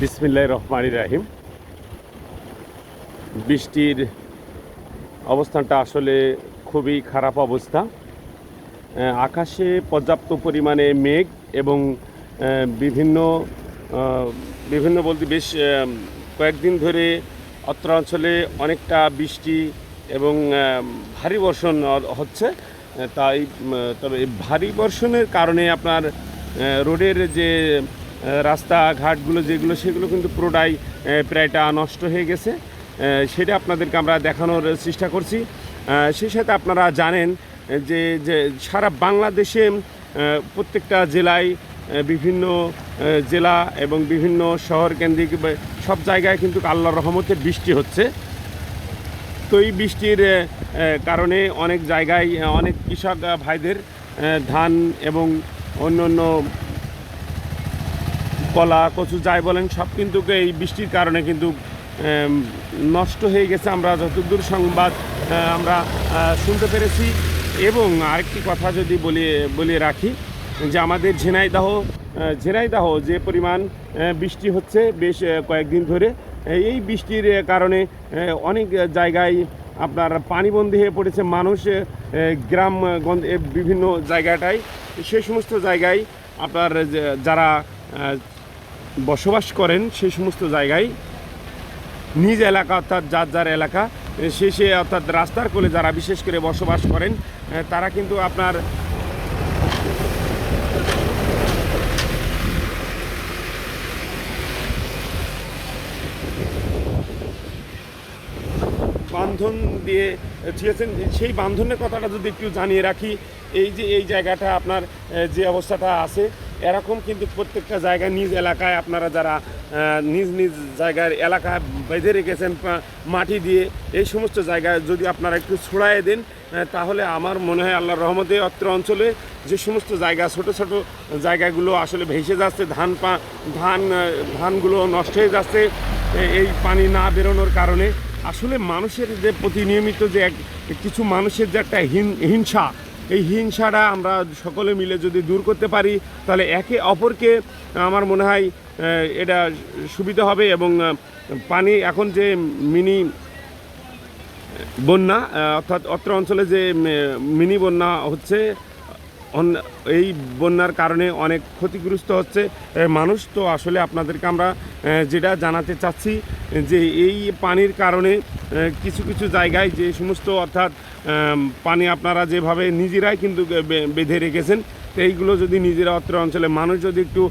বিসমিল্লাহ রহমানি রাহিম। বৃষ্টির অবস্থানটা আসলে খুবই খারাপ অবস্থা। আকাশে পর্যাপ্ত পরিমাণে মেঘ এবং বিভিন্ন বিভিন্ন বলতে বেশ কয়েকদিন ধরে অত্র অঞ্চলে অনেকটা বৃষ্টি এবং ভারী বর্ষণ হচ্ছে। তাই তবে ভারী বর্ষণের কারণে আপনার রোডের যে রাস্তাঘাটগুলো যেগুলো, সেগুলো কিন্তু পুরোটাই প্রায়টা নষ্ট হয়ে গেছে। সেটা আপনাদেরকে আমরা দেখানোর চেষ্টা করছি। সেই সাথে আপনারা জানেন যে যে সারা বাংলাদেশে প্রত্যেকটা জেলায় বিভিন্ন জেলা এবং বিভিন্ন শহর কেন্দ্রিক সব জায়গায় কিন্তু আল্লাহর রহমতে বৃষ্টি হচ্ছে। তো এই বৃষ্টির কারণে অনেক জায়গায় অনেক কৃষক ভাইদের ধান এবং অন্য অন্য কলা, কচু যাই বলেন, সব কিন্তু এই বৃষ্টির কারণে কিন্তু নষ্ট হয়ে গেছে আমরা যতদূর সংবাদ আমরা শুনতে পেরেছি। এবং আরেকটি কথা যদি বলি, বলে রাখি, যে আমাদের ঝিনাইদাহ ঝিনাইদাহ যে পরিমাণ বৃষ্টি হচ্ছে বেশ কয়েকদিন ধরে, এই বৃষ্টির কারণে অনেক জায়গায় আপনার পানিবন্দী হয়ে পড়েছে। মানুষ গ্রাম বিভিন্ন জায়গাটায় সেই সমস্ত জায়গায় আপনার যারা বসবাস করেন সেই সমস্ত জায়গায়। নিজ এলাকা অর্থাৎ যার যার এলাকা, সে সে অর্থাৎ রাস্তার কোলে যারা বিশেষ করে বসবাস করেন তারা কিন্তু আপনার বান্ধন দিয়ে দিয়েছেন সেই বান্ধনের কথাটা যদি একটু জানিয়ে রাখি, এই যে, এই জায়গাটা আপনার যে অবস্থাটা আছে এরকম কিন্তু প্রত্যেকটা জায়গায়, নিজ এলাকায় আপনারা যারা নিজ নিজ জায়গার এলাকা বেঁধে রেখেছেন মাটি দিয়ে, এই সমস্ত জায়গায় যদি আপনারা একটু ছড়াই দেন তাহলে আমার মনে হয় আল্লাহর রহমতে অত্র অঞ্চলে যে সমস্ত জায়গা, ছোট ছোট জায়গাগুলো আসলে ভেসে যাচ্ছে, ধান পা, ধান ধানগুলো নষ্ট হয়ে যাচ্ছে এই পানি না বেরোনোর কারণে। আসলে মানুষের যে প্রতিনিয়মিত যে এক, কিছু মানুষের যে একটা হিংসা এই হিংসাটা আমরা সকলে মিলে যদি দূর করতে পারি, তাহলে একে অপরকে আমার মনে হয় এটা সুবিধা হবে এবং পানি এখন যে মিনি বন্যা অর্থাৎ অত্র অঞ্চলে যে মিনি বন্যা হচ্ছে এই বন্যার কারণে অনেক ক্ষতিগ্রস্ত হচ্ছে। মানুষ তো আসলে আপনাদেরকে আমরা যেটা জানাতে চাচ্ছি, যে এই পানির কারণে কিছু কিছু জায়গায় যে সমস্ত অর্থাৎ পানি আপনারা যেভাবে নিজেরাই কিন্তু বেঁধে রেখেছেন এইগুলো যদি নিজেরা অত্র অঞ্চলে মানুষ যদি একটু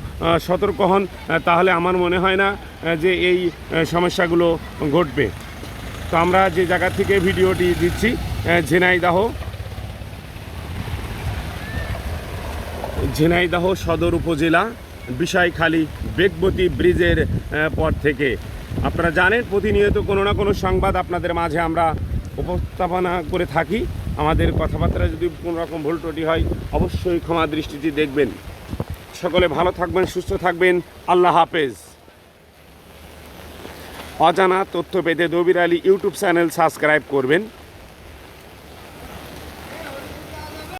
সতর্ক হন তাহলে আমার মনে হয় না যে এই সমস্যাগুলো ঘটবে। তো আমরা যে জায়গা থেকে ভিডিওটি দিচ্ছি ঝিনাইদাহ। ঝিনাইদহ সদর উপজেলা বিষয়খালী বেগবতী ব্রিজের পর থেকে। আপনারা জানেন, প্রতিনিয়ত কোনো না কোনো সংবাদ আপনাদের মাঝে আমরা উপস্থাপনা করে থাকি। আমাদের কথাবার্তা যদি কোনো রকম ভুল ত্রুটি হয়, অবশ্যই ক্ষমা দৃষ্টিতে দেখবেন। সকলে ভালো থাকবেন, সুস্থ থাকবেন। আল্লাহ হাফেজ। অজানা তথ্য পেতে Dabir Ali YouTube channel subscribe করবেন।